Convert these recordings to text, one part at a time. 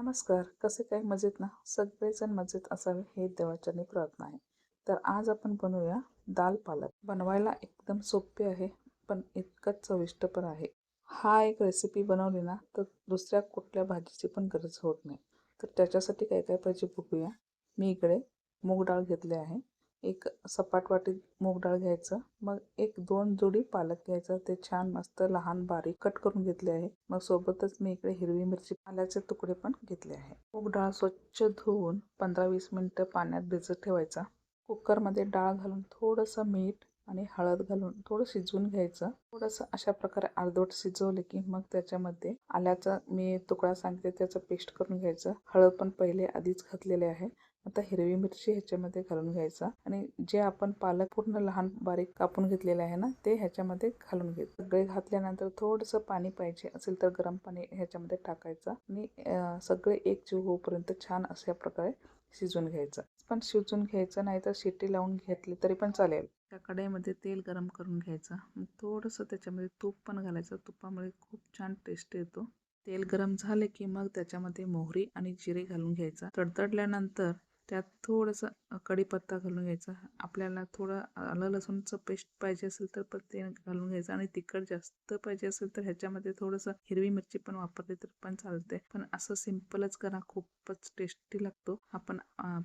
नमस्कार. कसे काय मजेत ना? सगळेजण मजेत असावे हे देवाच्याने प्रार्थना आहे. तर आज आपण बनवूया दाल पालक. बनवायला एकदम सोपे आहे पण इतकंच चविष्ट पण आहे. हा एक रेसिपी बनवली ना तर दुसऱ्या कुठल्या भाजीची पण गरज होत नाही. तर त्याच्यासाठी काय काय पाहिजे बघूया. मी इकडे मूग डाळ घेतले आहे. एक सपाट वाटीत मूग डाळ घ्यायचं. मग एक दोन जोडी पालक घ्यायचा. ते छान मस्त लहान बारीक कट करून घेतले आहे. मग सोबतच मी इकडे हिरवी मिरची आल्याचे तुकडे पण घेतले आहे. मूग डाळ स्वच्छ धुवून पंधरा वीस मिनटं पाण्यात भिजत ठेवायचा. कुकरमध्ये डाळ घालून थोडंसं मीठ आणि हळद घालून थोडं शिजवून घ्यायचं. थोडंसं अशा प्रकारे अर्धवट शिजवले की मग त्याच्यामध्ये आल्याचा मी तुकडा सांगते त्याचं पेस्ट करून घ्यायचं. हळद पण पहिले आधीच घातलेले आहे. आता हिरवी मिरची ह्याच्यामध्ये घालून घ्यायचा. आणि जे आपण पालक पूर्ण लहान बारीक कापून घेतलेले आहे ना ते ह्याच्यामध्ये घालून घ्यायचं सगळे घातल्यानंतर थोडंसं पाणी पाहिजे असेल तर गरम पाणी ह्याच्यामध्ये टाकायचं. आणि सगळे एक जीव होऊपर्यंत छान अशा प्रकारे शिजवून घ्यायचं. पण शिजून घ्यायचं नाही तर शिट्टी लावून घेतली तरी पण चालेल. त्या कढईमध्ये तेल गरम करून घ्यायचं. थोडंसं त्याच्यामध्ये तूप पण घालायचं. तुपामुळे खूप छान टेस्ट येतो. तेल गरम झाले की मग त्याच्यामध्ये मोहरी आणि जिरे घालून घ्यायचा. तडतडल्यानंतर त्यात थोडंसं कढीपत्ता घालून घ्यायचा. आपल्याला थोडं आलं लसूणचं पेस्ट पाहिजे असेल तर पण ते घालून घ्यायचं आणि तिखट जास्त पाहिजे असेल तर ह्याच्यामध्ये थोडंसं हिरवी मिरची पण वापरली तर पण चालते. पण असं सिम्पलच करा खूपच टेस्टी लागतो. आपण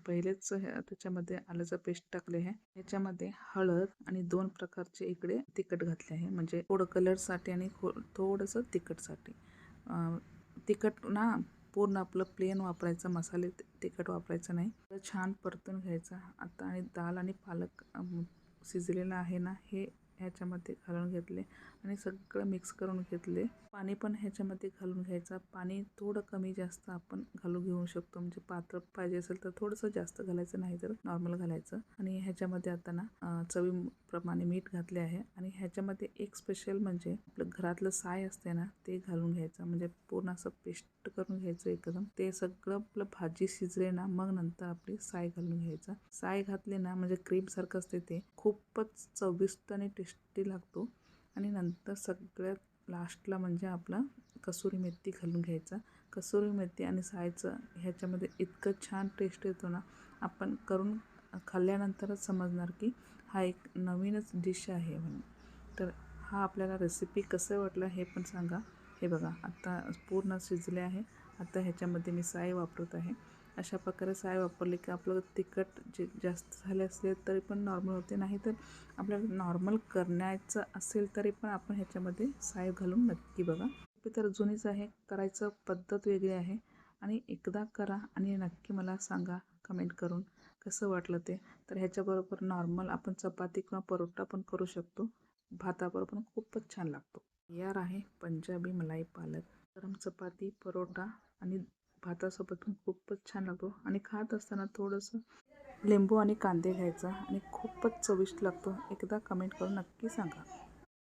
पहिलेच त्याच्यामध्ये आल्याचं पेस्ट टाकले आहे. ह्याच्यामध्ये हळद आणि दोन प्रकारचे इकडे तिखट घातले आहे. म्हणजे थोडं कलरसाठी आणि थोडंसं तिखटसाठी. तिखट ना पूर्ण आपलं प्लेन वापरायचं मसाले तिखट वापरायचं नाही. तर छान परतून घ्यायचा. आता आणि दाल आणि पालक शिजलेलं आहे ना हे ह्याच्यामध्ये घालून घेतले आणि सगळं मिक्स करून घेतले. पाणी पण ह्याच्यामध्ये घालून घ्यायचं. पाणी थोडं कमी जास्त आपण घालून घेऊ शकतो. म्हणजे पात्र पाहिजे असेल तर थोडंसं जास्त घालायचं नाही तर नॉर्मल घालायचं. आणि ह्याच्यामध्ये आता ना चवीप्रमाणे मीठ घातले आहे. आणि ह्याच्यामध्ये एक स्पेशल म्हणजे आपलं घरातलं साय असते ना ते घालून घ्यायचं. म्हणजे पूर्ण असं पेस्ट करून घ्यायचं एकदम. ते सगळं आपलं भाजी शिजले ना मग नंतर आपली साय घालून घ्यायचं. साय घातले ना म्हणजे क्रीमसारखं असते ते खूपच चविष्ट आणि टेस्टी लागतो आणि नंतर सगळ्यात लास्टला म्हणजे आपला कसुरी मेथी घालून घ्यायचा. कसुरी मेथी आणि सायचं ह्याच्यामध्ये इतकं छान टेस्ट येतो ना आपण करून खाल्ल्यानंतरच समजणार की हा एक नवीनच डिश आहे म्हणून. तर हा आपल्याला रेसिपी कसं वाटलं हे पण सांगा. हे बघा आता पूर्ण शिजले आहे. आता ह्याच्यामध्ये मी साय वापरत आहे. अशा प्रकारे साय वापरली की आपलं तिखट जे जास्त झाले असले तरी पण नॉर्मल होते. नाही तर आपल्याला नॉर्मल करण्याचं असेल तरी पण आपण ह्याच्यामध्ये साय घालून नक्की बघा. तर जुनीच आहे. करायचं पद्धत वेगळी आहे. आणि एकदा करा आणि नक्की मला सांगा कमेंट करून कसं वाटलं ते. तर ह्याच्याबरोबर नॉर्मल आपण चपाती किंवा परोटा पण करू शकतो. भाताबरोबर पण खूपच छान लागतो. तयार आहे पंजाबी मलाई पालक. गरम चपाती परोटा आणि भातासोबत पण खूपच छान लागतो. आणि खात असताना थोडंसं लिंबू आणि कांदे घ्यायचा आणि खूपच चविष्ट लागतो. एकदा कमेंट करून नक्की सांगा.